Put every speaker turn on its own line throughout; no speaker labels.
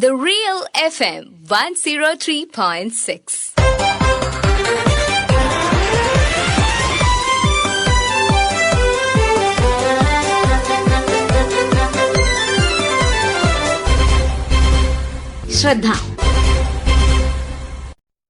The Real FM 103.6. ശ്രദ്ധ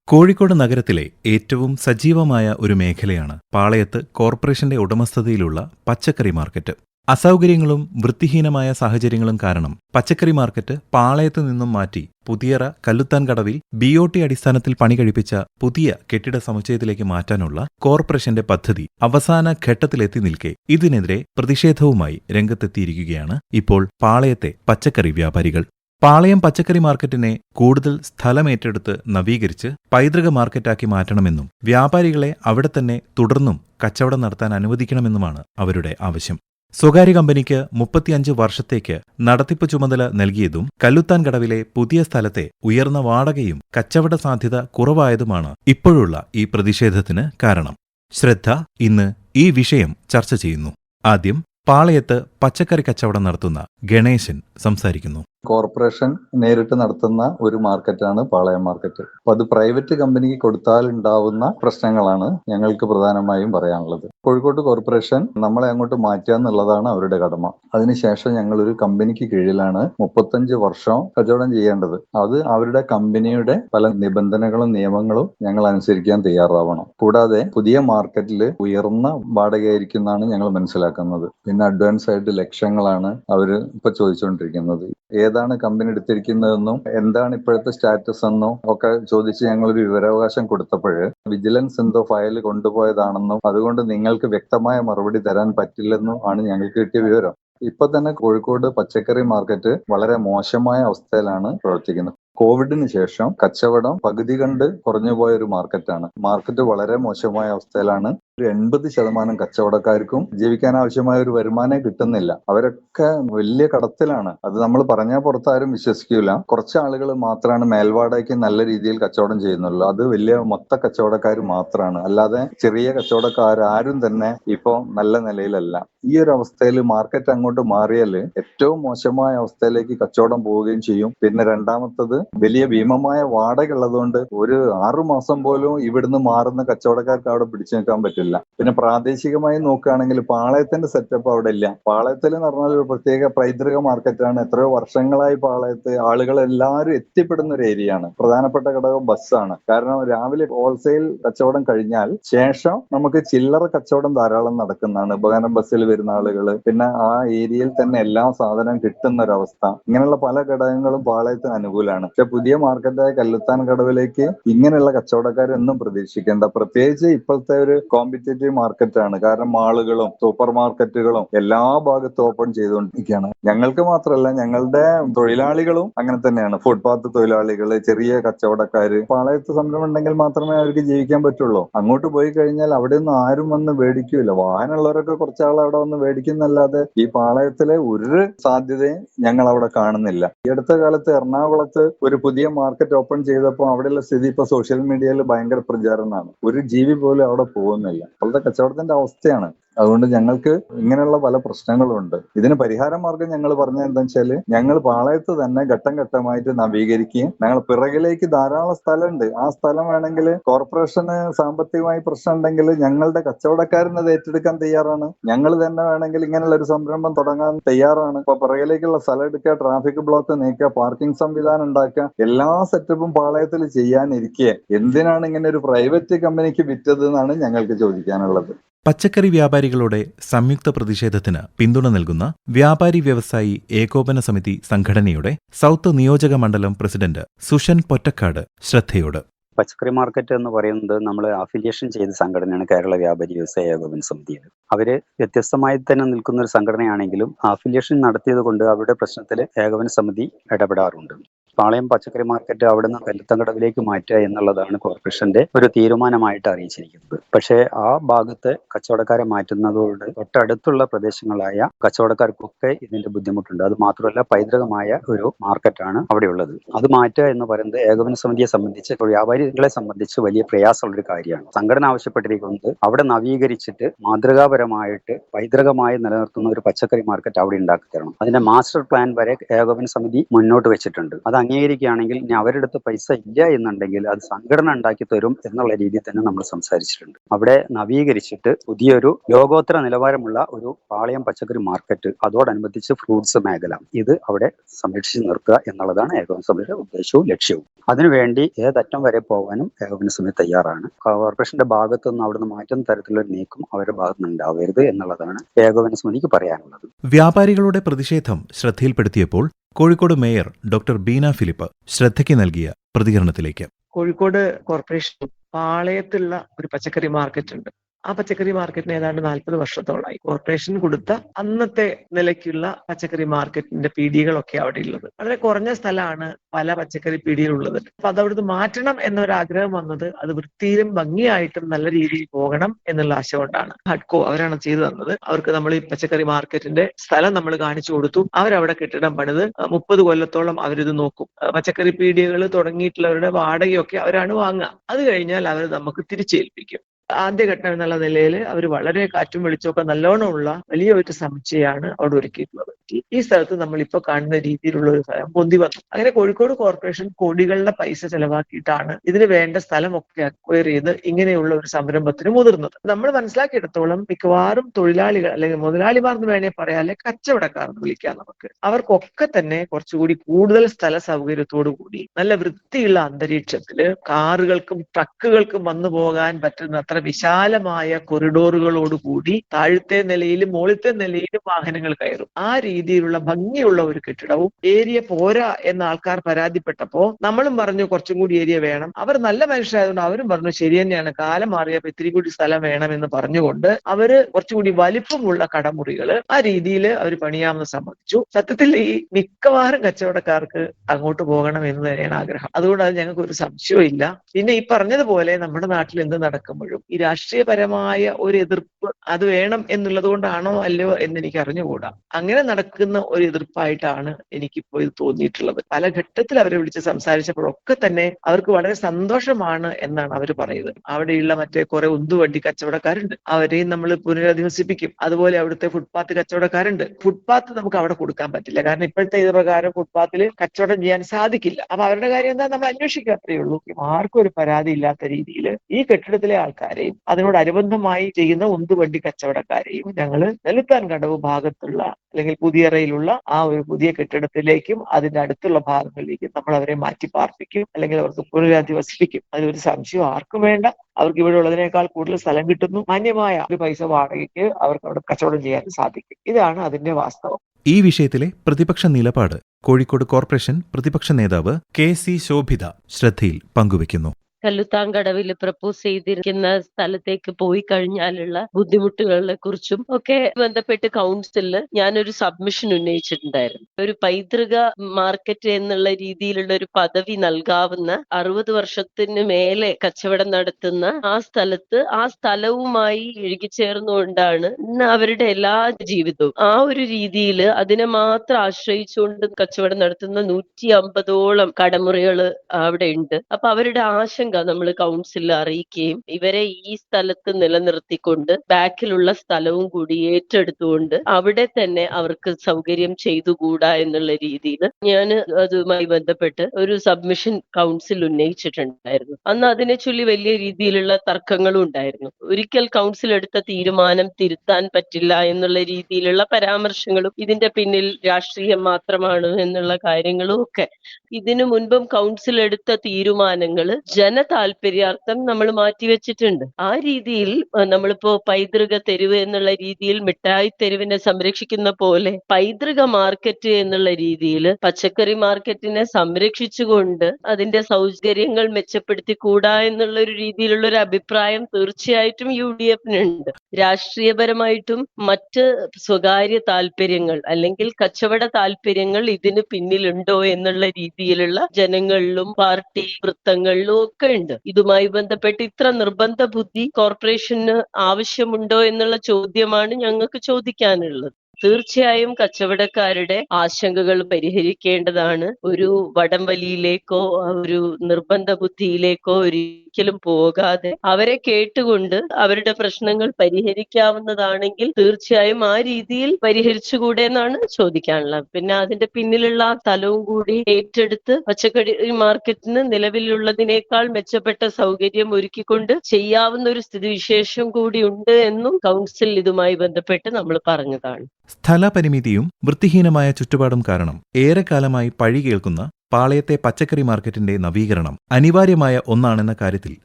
കോഴിക്കോട് നഗരത്തിലെ ഏറ്റവും സജീവമായ ഒരു മേഖലയാണ് പാളയത്ത് കോർപ്പറേഷന്റെ ഉടമസ്ഥതയിലുള്ള പച്ചക്കറി മാർക്കറ്റ് അസൗകര്യങ്ങളും വൃത്തിഹീനമായ സാഹചര്യങ്ങളും കാരണം പച്ചക്കറി മാർക്കറ്റ് പാളയത്ത് നിന്നും മാറ്റി പുതിയറ കല്ലുത്താൻ കടവിൽ ബി ഒ ടി അടിസ്ഥാനത്തിൽ പണി കഴിപ്പിച്ച പുതിയ കെട്ടിട സമുച്ചയത്തിലേക്ക് മാറ്റാനുള്ള കോർപ്പറേഷന്റെ പദ്ധതി അവസാന ഘട്ടത്തിലെത്തി നിൽക്കെ ഇതിനെതിരെ പ്രതിഷേധവുമായി രംഗത്തെത്തിയിരിക്കുകയാണ് ഇപ്പോൾ പാളയത്തെ പച്ചക്കറി വ്യാപാരികൾ. പാളയം പച്ചക്കറി മാർക്കറ്റിനെ കൂടുതൽ സ്ഥലമേറ്റെടുത്ത് നവീകരിച്ച് പൈതൃക മാർക്കറ്റാക്കി മാറ്റണമെന്നും വ്യാപാരികളെ അവിടെ തന്നെ തുടർന്നും കച്ചവടം നടത്താൻ അനുവദിക്കണമെന്നുമാണ് അവരുടെ ആവശ്യം. സ്വകാര്യ കമ്പനിക്ക് മുപ്പത്തിയഞ്ച് വർഷത്തേക്ക് നടത്തിപ്പ് ചുമതല നൽകിയതും കല്ലുത്താൻ കടവിലെ പുതിയ സ്ഥലത്തെ ഉയർന്ന വാടകയും കച്ചവട സാധ്യത കുറവായതുമാണ് ഇപ്പോഴുള്ള ഈ പ്രതിഷേധത്തിന് കാരണം. ശ്രദ്ധ ഇന്ന് ഈ വിഷയം ചർച്ച ചെയ്യുന്നു. ആദ്യം പാളയത്ത് പച്ചക്കറി കച്ചവടം നടത്തുന്ന ഗണേശൻ സംസാരിക്കുന്നു.
കോർപ്പറേഷൻ നേരിട്ട് നടത്തുന്ന ഒരു മാർക്കറ്റാണ് പാളയം മാർക്കറ്റ്. അപ്പൊ അത് പ്രൈവറ്റ് കമ്പനിക്ക് കൊടുത്താൽ ഉണ്ടാവുന്ന പ്രശ്നങ്ങളാണ് ഞങ്ങൾക്ക് പ്രധാനമായും പറയാനുള്ളത്. കോഴിക്കോട് കോർപ്പറേഷൻ നമ്മളെ അങ്ങോട്ട് മാറ്റുക എന്നുള്ളതാണ് അവരുടെ കടമ. അതിനുശേഷം ഞങ്ങൾ ഒരു കമ്പനിക്ക് കീഴിലാണ് മുപ്പത്തഞ്ച് വർഷം കച്ചവടം ചെയ്യേണ്ടത്. അത് അവരുടെ കമ്പനിയുടെ പല നിബന്ധനകളും നിയമങ്ങളും ഞങ്ങൾ അനുസരിക്കാൻ തയ്യാറാവണം. കൂടാതെ പുതിയ മാർക്കറ്റിൽ ഉയർന്ന വാടകയായിരിക്കുന്നതാണ് ഞങ്ങൾ മനസ്സിലാക്കുന്നത്. പിന്നെ അഡ്വാൻസ് ആയിട്ട് ലക്ഷങ്ങളാണ് അവർ ഇപ്പൊ ചോദിച്ചുകൊണ്ടിരിക്കുന്നത് ഏതാണ് കമ്പനി എടുത്തിരിക്കുന്നതെന്നും എന്താണ് ഇപ്പോഴത്തെ സ്റ്റാറ്റസ് എന്നും ഒക്കെ ചോദിച്ച് ഞങ്ങൾ ഒരു വിവരാവകാശം കൊടുത്തപ്പോൾ വിജിലൻസ് എന്തോ ഫയൽ കൊണ്ടുപോയതാണെന്നും അതുകൊണ്ട് നിങ്ങൾക്ക് വ്യക്തമായ മറുപടി തരാൻ പറ്റില്ലെന്നും ആണ് ഞങ്ങൾക്ക് കിട്ടിയ വിവരം. ഇപ്പൊ തന്നെ കോഴിക്കോട് പച്ചക്കറി മാർക്കറ്റ് വളരെ മോശമായ അവസ്ഥയിലാണ് പ്രവർത്തിക്കുന്നത്. കോവിഡിന് ശേഷം കച്ചവടം പകുതി കണ്ട് കുറഞ്ഞു പോയ ഒരു മാർക്കറ്റാണ്. മാർക്കറ്റ് വളരെ മോശമായ അവസ്ഥയിലാണ്. ഒരു എൺപത് ശതമാനം കച്ചവടക്കാർക്കും ജീവിക്കാൻ ആവശ്യമായ ഒരു വരുമാനം കിട്ടുന്നില്ല. അവരൊക്കെ വലിയ കടത്തിലാണ്. അത് നമ്മൾ പറഞ്ഞാൽ പുറത്താരും വിശ്വസിക്കില്ല കുറച്ച് ആളുകൾ മാത്രമാണ് മേൽവാടകയ്ക്ക് നല്ല രീതിയിൽ കച്ചവടം ചെയ്യുന്നുള്ളൂ. അത് വലിയ മൊത്ത കച്ചവടക്കാർ മാത്രമാണ് അല്ലാതെ ചെറിയ കച്ചവടക്കാർ ആരും തന്നെ ഇപ്പോൾ നല്ല നിലയിലല്ല. ഈ ഒരു അവസ്ഥയിൽ മാർക്കറ്റ് അങ്ങോട്ട് മാറിയാൽ ഏറ്റവും മോശമായ അവസ്ഥയിലേക്ക് കച്ചവടം പോവുകയും ചെയ്യും. പിന്നെ രണ്ടാമത്തത് വലിയ ഭീമമായ വാടക ഉള്ളതുകൊണ്ട് ഒരു ആറു മാസം പോലും ഇവിടുന്ന് മാറുന്ന കച്ചവടക്കാർക്ക് അവിടെ പിടിച്ചു നിൽക്കാൻ പറ്റില്ല. പിന്നെ പ്രാദേശികമായി നോക്കുകയാണെങ്കിൽ പാളയത്തിന്റെ സെറ്റപ്പ് അവിടെ ഇല്ല. പാളയത്തിൽ എന്ന് പറഞ്ഞാൽ ഒരു പ്രത്യേക പൈതൃക മാർക്കറ്റാണ് എത്രയോ വർഷങ്ങളായി പാളയത്ത് ആളുകൾ എല്ലാവരും എത്തിപ്പെടുന്ന ഒരു ഏരിയ ആണ്. പ്രധാനപ്പെട്ട ഘടകം ബസ്സാണ് കാരണം രാവിലെ ഹോൾസെയിൽ കച്ചവടം കഴിഞ്ഞാൽ ശേഷം നമുക്ക് ചില്ലറ കച്ചവടം ധാരാളം നടക്കുന്നതാണ്. ഉപകരണം ബസ്സിൽ വരുന്ന ആളുകൾ പിന്നെ ആ ഏരിയയിൽ തന്നെ എല്ലാ സാധനവും കിട്ടുന്ന ഒരവസ്ഥ ഇങ്ങനെയുള്ള പല ഘടകങ്ങളും പാളയത്തിന് അനുകൂലമാണ്. പക്ഷെ പുതിയ മാർക്കറ്റായ കല്ലുത്താൻ കടവിലേക്ക് ഇങ്ങനെയുള്ള കച്ചവടക്കാരൊന്നും പ്രതീക്ഷിക്കേണ്ട. പ്രത്യേകിച്ച് ഇപ്പോഴത്തെ ഒരു കോമ്പറ്റേറ്റീവ് മാർക്കറ്റാണ് കാരണം മാളുകളും സൂപ്പർ മാർക്കറ്റുകളും എല്ലാ ഭാഗത്തും ഓപ്പൺ ചെയ്തുകൊണ്ടിരിക്കുകയാണ്. ഞങ്ങൾക്ക് മാത്രമല്ല ഞങ്ങളുടെ തൊഴിലാളികളും അങ്ങനെ തന്നെയാണ്. ഫുട്പാത്ത് തൊഴിലാളികൾ ചെറിയ കച്ചവടക്കാര്. പാളയത്ത് സംരംഭം ഉണ്ടെങ്കിൽ മാത്രമേ അവർക്ക് ജീവിക്കാൻ പറ്റുള്ളൂ. അങ്ങോട്ട് പോയി കഴിഞ്ഞാൽ അവിടെ ഒന്നും ആരും വന്ന് മേടിക്കൂല. വാഹനമുള്ളവരൊക്കെ കുറച്ചാൾ അവിടെ വന്ന് മേടിക്കുന്നല്ലാതെ ഈ പാളയത്തിലെ ഒരു സാധ്യതയും ഞങ്ങൾ അവിടെ കാണുന്നില്ല. ഈ അടുത്ത കാലത്ത് എറണാകുളത്ത് ഒരു പുതിയ മാർക്കറ്റ് ഓപ്പൺ ചെയ്തപ്പോൾ അവിടെയുള്ള സ്ഥിതി ഇപ്പൊ സോഷ്യൽ മീഡിയയിൽ ഭയങ്കര പ്രചാരണമാണ് ഒരു ജീവി പോലും അവിടെ പോകുന്നില്ല. അവളുടെ കച്ചവടത്തിന്റെ അവസ്ഥയാണ്. അതുകൊണ്ട് ഞങ്ങൾക്ക് ഇങ്ങനെയുള്ള പല പ്രശ്നങ്ങളും ഉണ്ട് ഇതിന് പരിഹാര മാർഗം ഞങ്ങൾ പറഞ്ഞത് എന്താ വെച്ചാൽ ഞങ്ങൾ പാളയത്ത് തന്നെ ഘട്ടം ഘട്ടമായിട്ട് നവീകരിക്കുകയും ഞങ്ങൾ പിറകിലേക്ക് ധാരാളം സ്ഥലമുണ്ട്. ആ സ്ഥലം വേണമെങ്കിൽ കോർപ്പറേഷന് സാമ്പത്തികമായി പ്രശ്നം ഉണ്ടെങ്കിൽ ഞങ്ങളുടെ കച്ചവടക്കാരൻ അത് ഏറ്റെടുക്കാൻ തയ്യാറാണ്. ഞങ്ങൾ തന്നെ വേണമെങ്കിൽ ഇങ്ങനെയുള്ള ഒരു സംരംഭം തുടങ്ങാൻ തയ്യാറാണ്. ഇപ്പൊ പിറകിലേക്കുള്ള സ്ഥലം എടുക്കുക ട്രാഫിക് ബ്ലോക്ക് നീക്കുക പാർക്കിംഗ് സംവിധാനം ഉണ്ടാക്കുക എല്ലാ സെറ്റപ്പും പാളയത്തിൽ ചെയ്യാനിരിക്കെ. എന്തിനാണ് ഇങ്ങനെ ഒരു പ്രൈവറ്റ് കമ്പനിക്ക് വിറ്റത് എന്നാണ് ഞങ്ങൾക്ക് ചോദിക്കാനുള്ളത്.
പച്ചക്കറി വ്യാപാരികളുടെ സംയുക്ത പ്രതിഷേധത്തിന് പിന്തുണ നൽകുന്ന വ്യാപാരി വ്യവസായി ഏകോപന സമിതി സംഘടനയുടെ സൗത്ത് നിയോജക മണ്ഡലം പ്രസിഡന്റ് സുഷൻ പൊറ്റക്കാട് ശ്രദ്ധയോട്.
പച്ചക്കറി മാർക്കറ്റ് എന്ന് പറയുന്നത് നമ്മൾ അഫിലിയേഷൻ ചെയ്ത സംഘടനയാണ് കേരള വ്യാപാരി വ്യവസായ ഏകോപന സമിതിയിൽ അവർ വ്യത്യസ്തമായി തന്നെ നിൽക്കുന്ന ഒരു സംഘടനയാണെങ്കിലും അഫിലിയേഷൻ നടത്തിയത് കൊണ്ട് അവരുടെ പ്രശ്നത്തിൽ ഏകോപന സമിതി ഇടപെടാറുണ്ട്. പാളയം പച്ചക്കറി മാർക്കറ്റ് അവിടെ നിന്ന് കല്ലുത്തങ്കടവിലേക്ക് മാറ്റുക എന്നുള്ളതാണ് കോർപ്പറേഷന്റെ ഒരു തീരുമാനമായിട്ട് അറിയിച്ചിരിക്കുന്നത്. പക്ഷേ ആ ഭാഗത്ത് കച്ചവടക്കാരെ മാറ്റുന്നതോട് തൊട്ടടുത്തുള്ള പ്രദേശങ്ങളായ കച്ചവടക്കാർക്കൊക്കെ ഇതിന്റെ ബുദ്ധിമുട്ടുണ്ട്. അത് മാത്രമല്ല പൈതൃകമായ ഒരു മാർക്കറ്റാണ് അവിടെയുള്ളത്. അത് മാറ്റുക എന്ന് പറയുന്നത് ഏകോപന സമിതിയെ സംബന്ധിച്ച് വ്യാപാരികളെ സംബന്ധിച്ച് വലിയ പ്രയാസമുള്ള ഒരു കാര്യമാണ്. സംഘടന ആവശ്യപ്പെട്ടിരിക്കുന്നത് അവിടെ നവീകരിച്ചിട്ട് മാതൃകാപരമായിട്ട് പൈതൃകമായി നിലനിർത്തുന്ന ഒരു പച്ചക്കറി മാർക്കറ്റ് അവിടെ ഉണ്ടാക്കി തരണം. അതിന്റെ മാസ്റ്റർ പ്ലാൻ വരെ ഏകോപന സമിതി മുന്നോട്ട് വെച്ചിട്ടുണ്ട്. അത് അംഗീകരിക്കുകയാണെങ്കിൽ ഇനി അവരുടെ അടുത്ത് പൈസ ഇല്ല എന്നുണ്ടെങ്കിൽ അത് സംഘടന ഉണ്ടാക്കി തരും എന്നുള്ള രീതിയിൽ തന്നെ നമ്മൾ സംസാരിച്ചിട്ടുണ്ട്. അവിടെ നവീകരിച്ചിട്ട് പുതിയൊരു ലോകോത്തര നിലവാരമുള്ള ഒരു പാളയം പച്ചക്കറി മാർക്കറ്റ് അതോടനുബന്ധിച്ച് ഫ്രൂട്ട്സ് മേഖല ഇത് അവിടെ സംരക്ഷിച്ചു നിർത്തുക എന്നുള്ളതാണ് ഏകോപന സമിതിയുടെ ഉദ്ദേശവും ലക്ഷ്യവും. അതിനുവേണ്ടി ഏതറ്റം വരെ പോകാനും ഏകോപന സമിതി തയ്യാറാണ്. കോർപ്പറേഷന്റെ ഭാഗത്തു നിന്ന് അവിടുന്ന് മാറ്റുന്ന തരത്തിലുള്ള നീക്കം അവരുടെ ഭാഗത്ത് ഉണ്ടാവരുത് എന്നുള്ളതാണ് ഏകോപന സമിതിക്ക് പറയാനുള്ളത്.
വ്യാപാരികളുടെ പ്രതിഷേധം ശ്രദ്ധയിൽപ്പെടുത്തിയപ്പോൾ Kozhikode mayor doctor Beena Philip ശ്രദ്ധയ്ക്ക് നൽകിയ പ്രതികരണത്തിലേക്ക്.
കോഴിക്കോട് കോർപ്പറേഷൻ പാളയത്തുള്ള ഒരു പച്ചക്കറി മാർക്കറ്റ് ഉണ്ട് ആ പച്ചക്കറി മാർക്കറ്റിന് ഏതാണ്ട് നാൽപ്പത് വർഷത്തോളമായി. കോർപ്പറേഷൻ കൊടുത്ത അന്നത്തെ നിലയ്ക്കുള്ള പച്ചക്കറി മാർക്കറ്റിന്റെ പീടികകളൊക്കെ അവിടെ ഉള്ളത്. വളരെ കുറഞ്ഞ സ്ഥലമാണ് പല പച്ചക്കറി പീടികളുള്ളത് അപ്പൊ അത് അവിടുന്ന് മാറ്റണം എന്നൊരാഗ്രഹം വന്നത് അത് വൃത്തിയിലും ഭംഗിയായിട്ടും നല്ല രീതിയിൽ പോകണം എന്നുള്ള ആശ കൊണ്ടാണ്. ഹഡ്കോ അവരാണ് ചെയ്തു തന്നത്. അവർക്ക് നമ്മൾ ഈ പച്ചക്കറി മാർക്കറ്റിന്റെ സ്ഥലം നമ്മൾ കാണിച്ചു കൊടുത്തു. അവരവിടെ കെട്ടിടം പണിത് മുപ്പത് കൊല്ലത്തോളം അവരിത് നോക്കും. പച്ചക്കറി പീടികകൾ തുടങ്ങിയിട്ടുള്ളവരുടെ വാടകയൊക്കെ അവരാണ് വാങ്ങുക. അത് കഴിഞ്ഞാൽ അവർ നമുക്ക് തിരിച്ചേൽപ്പിക്കും. ആദ്യഘട്ടം എന്നുള്ള നിലയിൽ അവർ വളരെ കാറ്റും വെളിച്ചമൊക്കെ നല്ലോണമുള്ള വലിയ ഒരു സമുച്ചയാണ് അവിടെ ഒരുക്കിയിട്ടുള്ളത്. ഈ- സ്ഥലത്ത് നമ്മൾ ഇപ്പൊ കാണുന്ന രീതിയിലുള്ള ഒരു സ്ഥലം പൊന്തി വന്നു. അങ്ങനെ കോഴിക്കോട് കോർപ്പറേഷൻ കോടികളുടെ പൈസ ചെലവാക്കിയിട്ടാണ് ഇതിന് വേണ്ട സ്ഥലമൊക്കെ അക്വയർ ചെയ്ത് ഇങ്ങനെയുള്ള ഒരു സംരംഭത്തിന് മുതിർന്നത്. നമ്മൾ മനസ്സിലാക്കിയിടത്തോളം മിക്കവാറും തൊഴിലാളികൾ അല്ലെങ്കിൽ മുതലാളിമാർ എന്ന് വേണേ പറയാം അല്ലെങ്കിൽ കച്ചവടക്കാർ എന്ന് വിളിക്കാം നമുക്ക്. അവർക്കൊക്കെ തന്നെ കുറച്ചുകൂടി കൂടുതൽ സ്ഥല സൗകര്യത്തോടു കൂടി നല്ല വൃത്തിയുള്ള അന്തരീക്ഷത്തിൽ കാറുകൾക്കും ട്രക്കുകൾക്കും വന്നു പോകാൻ പറ്റുന്ന അത്ര വിശാലമായ കൊറിഡോറുകളോട് കൂടി താഴത്തെ നിലയിലും മുകളിലത്തെ നിലയിലും വാഹനങ്ങൾ കയറും. ആ രീതിയിലുള്ള ഭംഗിയുള്ള ഒരു കെട്ടിടവും ഏരിയ പോരാ എന്ന ആൾക്കാർ പരാതിപ്പെട്ടപ്പോ നമ്മളും പറഞ്ഞു കുറച്ചും കൂടി ഏരിയ വേണം. അവർ നല്ല മനുഷ്യരായതുകൊണ്ട് അവരും പറഞ്ഞു ശരി തന്നെയാണ്. കാലം മാറിയപ്പോ ഇത്തിരി കൂടി സ്ഥലം വേണം എന്ന് പറഞ്ഞുകൊണ്ട് അവർ കുറച്ചുകൂടി വലിപ്പമുള്ള കടമുറികൾ ആ രീതിയിൽ അവർ പണിയാമെന്ന് സമ്മതിച്ചു. സത്യത്തിൽ ഈ മിക്കവാറും കച്ചവടക്കാർക്ക് അങ്ങോട്ട് പോകണം എന്ന് തന്നെയാണ് ആഗ്രഹം. അതുകൊണ്ട് അത് ഞങ്ങൾക്ക് ഒരു സംശയവും ഇല്ല പിന്നെ ഈ പറഞ്ഞതുപോലെ നമ്മുടെ നാട്ടിൽ എന്ത് നടക്കുമ്പോഴും ഈ രാഷ്ട്രീയപരമായ ഒരു എതിർപ്പ് അത് വേണം എന്നുള്ളത് കൊണ്ടാണോ അല്ലയോ എന്ന് എനിക്ക് അറിഞ്ഞുകൂടാ അങ്ങനെ നടക്കുന്ന ഒരു എതിർപ്പായിട്ടാണ് എനിക്കിപ്പോ ഇത് തോന്നിയിട്ടുള്ളത്. പല ഘട്ടത്തിൽ അവരെ വിളിച്ച് സംസാരിച്ചപ്പോഴൊക്കെ തന്നെ അവർക്ക് വളരെ സന്തോഷമാണ് എന്നാണ് അവർ പറയുന്നത്. അവിടെയുള്ള മറ്റേ കുറെ ഉന്തുവണ്ടി കച്ചവടക്കാരുണ്ട്. അവരെയും നമ്മൾ പുനരധിവസിപ്പിക്കും. അതുപോലെ അവിടുത്തെ ഫുട്പാത്ത് കച്ചവടക്കാരുണ്ട്. ഫുട്പാത്ത് നമുക്ക് അവിടെ കൊടുക്കാൻ പറ്റില്ല. കാരണം ഇപ്പോഴത്തെ ഇത് പ്രകാരം ഫുട്പാത്തിൽ കച്ചവടം ചെയ്യാൻ സാധിക്കില്ല. അപ്പൊ അവരുടെ കാര്യം എന്താ? നമ്മൾ അന്വേഷിക്കാത്തേ ഉള്ളൂ. ആർക്കും ഒരു പരാതി ഇല്ലാത്ത രീതിയിൽ ഈ കെട്ടിടത്തിലെ ആൾക്കാരെയും അതിനോടനുബന്ധമായി ചെയ്യുന്ന ഉന്തുവണ്ടി കച്ചവടക്കാരെയും ഞങ്ങൾ നെലുത്താൻ കടവ് ഭാഗത്തുള്ള അല്ലെങ്കിൽ പുതിയറയിലുള്ള ആ ഒരു പുതിയ കെട്ടിടത്തിലേക്കും അതിന്റെ അടുത്തുള്ള ഭാഗങ്ങളിലേക്കും നമ്മൾ അവരെ മാറ്റി പാർപ്പിക്കും അല്ലെങ്കിൽ അവർക്ക് പുനരധിവസിപ്പിക്കും അതിലൊരു സംശയം ആർക്കും വേണ്ട. അവർക്ക് ഇവിടെ ഉള്ളതിനേക്കാൾ കൂടുതൽ സ്ഥലം കിട്ടുന്നു. മാന്യമായ ഒരു പൈസ വാടകയ്ക്ക് അവർക്ക് അവിടെ കച്ചവടം ചെയ്യാൻ സാധിക്കും. ഇതാണ് അതിന്റെ വാസ്തവം.
ഈ വിഷയത്തിലെ പ്രതിപക്ഷ നിലപാട് കോഴിക്കോട് കോർപ്പറേഷൻ പ്രതിപക്ഷ നേതാവ് കെ സി ശോഭിത ശ്രദ്ധയിൽ പങ്കുവയ്ക്കുന്നു
കല്ലുത്താങ്കടവിൽ പ്രപ്പോസ് ചെയ്തിരിക്കുന്ന സ്ഥലത്തേക്ക് പോയി കഴിഞ്ഞാലുള്ള ബുദ്ധിമുട്ടുകളെ കുറിച്ചും ഒക്കെ ബന്ധപ്പെട്ട് കൗൺസിലിൽ ഞാനൊരു സബ്മിഷൻ ഉന്നയിച്ചിട്ടുണ്ടായിരുന്നു. ഒരു പൈതൃക മാർക്കറ്റ് എന്നുള്ള രീതിയിലുള്ള ഒരു പദവി നൽകാവുന്ന അറുപത് വർഷത്തിന് മേലെ കച്ചവടം നടത്തുന്ന ആ സ്ഥലത്ത് ആ സ്ഥലവുമായി ഇഴുകിച്ചേർന്നുകൊണ്ടാണ് ഇന്ന് അവരുടെ എല്ലാ ജീവിതവും. ആ ഒരു രീതിയിൽ അതിനെ മാത്രം ആശ്രയിച്ചുകൊണ്ട് കച്ചവടം നടത്തുന്ന നൂറ്റി അമ്പതോളം കടമുറികൾ അവിടെ ഉണ്ട്. അപ്പൊ അവരുടെ ആശങ്ക നമ്മൾ കൗൺസിലിൽ അറിയിക്കുകയും ഇവരെ ഈ സ്ഥലത്ത് നിലനിർത്തിക്കൊണ്ട് ബാക്കിലുള്ള സ്ഥലവും കൂടി ഏറ്റെടുത്തുകൊണ്ട് അവിടെ തന്നെ അവർക്ക് സൗകര്യം ചെയ്തുകൂടാ എന്നുള്ള രീതിയിൽ ഞാൻ അതുമായി ബന്ധപ്പെട്ട് ഒരു സബ്മിഷൻ കൗൺസിൽ ഉന്നയിച്ചിട്ടുണ്ടായിരുന്നു. അന്ന് അതിനെ ചൊല്ലി വലിയ രീതിയിലുള്ള തർക്കങ്ങളും ഉണ്ടായിരുന്നു. ഒരിക്കൽ കൗൺസിൽ എടുത്ത തീരുമാനം തിരുത്താൻ പറ്റില്ല എന്നുള്ള രീതിയിലുള്ള പരാമർശങ്ങളും ഇതിന്റെ പിന്നിൽ രാഷ്ട്രീയം മാത്രമാണ് എന്നുള്ള കാര്യങ്ങളും ഒക്കെ. ഇതിനു മുൻപും കൗൺസിൽ എടുത്ത തീരുമാനങ്ങൾ ജന താല്പര്യാർത്ഥം നമ്മൾ മാറ്റിവെച്ചിട്ടുണ്ട് ആ രീതിയിൽ നമ്മളിപ്പോ പൈതൃക തെരുവ് എന്നുള്ള രീതിയിൽ മിഠായി തെരുവിനെ സംരക്ഷിക്കുന്ന പോലെ പൈതൃക മാർക്കറ്റ് എന്നുള്ള രീതിയിൽ പച്ചക്കറി മാർക്കറ്റിനെ സംരക്ഷിച്ചുകൊണ്ട് അതിന്റെ സൗകര്യങ്ങൾ മെച്ചപ്പെടുത്തി കൂടാ എന്നുള്ള ഒരു രീതിയിലുള്ള ഒരു അഭിപ്രായം തീർച്ചയായിട്ടും യു ഡി എഫിനുണ്ട്. രാഷ്ട്രീയപരമായിട്ടും മറ്റ് സ്വകാര്യ താല്പര്യങ്ങൾ അല്ലെങ്കിൽ കച്ചവട താല്പര്യങ്ങൾ ഇതിന് പിന്നിലുണ്ടോ എന്നുള്ള രീതിയിലുള്ള ജനങ്ങളിലും പാർട്ടി വൃത്തങ്ങളിലും ഒക്കെ ഉണ്ട്. ഇതുമായി ബന്ധപ്പെട്ട് ഇത്ര നിർബന്ധ ബുദ്ധി കോർപ്പറേഷന് ആവശ്യമുണ്ടോ എന്നുള്ള ചോദ്യമാണ് ഞങ്ങൾക്ക് ചോദിക്കാനുള്ളത്. തീർച്ചയായും കച്ചവടക്കാരുടെ ആശങ്കകൾ പരിഹരിക്കേണ്ടതാണ്. ഒരു വടംവലിയിലേക്കോ ഒരു നിർബന്ധ ബുദ്ധിയിലേക്കോ ഒരിക്കലും പോകാതെ അവരെ കേട്ടുകൊണ്ട് അവരുടെ പ്രശ്നങ്ങൾ പരിഹരിക്കാവുന്നതാണെങ്കിൽ തീർച്ചയായും ആ രീതിയിൽ പരിഹരിച്ചുകൂടെ എന്നാണ് ചോദിക്കാനുള്ളത്. പിന്നെ അതിന്റെ പിന്നിലുള്ള സ്ഥലവും കൂടി ഏറ്റെടുത്ത് പച്ചക്കറി മാർക്കറ്റിന് നിലവിലുള്ളതിനേക്കാൾ മെച്ചപ്പെട്ട സൗകര്യം ഒരുക്കിക്കൊണ്ട് ചെയ്യാവുന്ന ഒരു സ്ഥിതിവിശേഷം കൂടി ഉണ്ട് എന്നും കൗൺസിൽ ഇതുമായി ബന്ധപ്പെട്ട് നമ്മൾ പറഞ്ഞതാണ്.
സ്ഥലപരിമിതിയും വൃത്തിഹീനമായ ചുറ്റുപാടും കാരണം ഏറെക്കാലമായി പഴി കേൾക്കുന്ന പാളയത്തെ പച്ചക്കറി മാർക്കറ്റിന്റെ നവീകരണം അനിവാര്യമായ ഒന്നാണെന്ന കാര്യത്തിൽ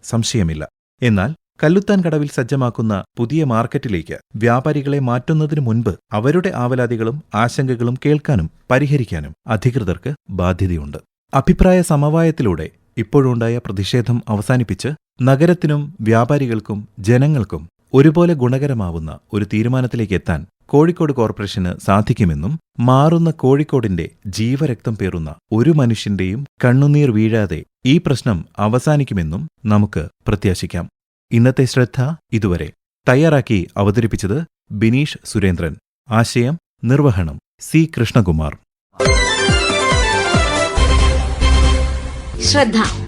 സംശയമില്ല. എന്നാൽ കല്ലുത്താൻ കടവിൽ സജ്ജമാക്കുന്ന പുതിയ മാർക്കറ്റിലേക്ക് വ്യാപാരികളെ മാറ്റുന്നതിനു മുൻപ് അവരുടെ ആവലാതികളും ആശങ്കകളും കേൾക്കാനും പരിഹരിക്കാനും അധികൃതർക്ക് ബാധ്യതയുണ്ട്. അഭിപ്രായ സമവായത്തിലൂടെ ഇപ്പോഴുണ്ടായ പ്രതിഷേധം അവസാനിപ്പിച്ച് നഗരത്തിനും വ്യാപാരികൾക്കും ജനങ്ങൾക്കും ഒരുപോലെ ഗുണകരമാവുന്ന ഒരു തീരുമാനത്തിലേക്ക് എത്താൻ കോഴിക്കോട് കോർപ്പറേഷന് സാധിക്കുമെന്നും മാറുന്ന കോഴിക്കോടിന്റെ ജീവരക്തം പേറുന്ന ഒരു മനുഷ്യന്റെയും കണ്ണുനീർ വീഴാതെ ഈ പ്രശ്നം അവസാനിക്കുമെന്നും നമുക്ക് പ്രത്യാശിക്കാം. ഇന്നത്തെ ശ്രദ്ധ ഇതുവരെ. തയ്യാറാക്കി അവതരിപ്പിച്ചത് ബിനീഷ് സുരേന്ദ്രൻ. ആശയം നിർവഹണം സി കൃഷ്ണകുമാർ.
ശ്രദ്ധ.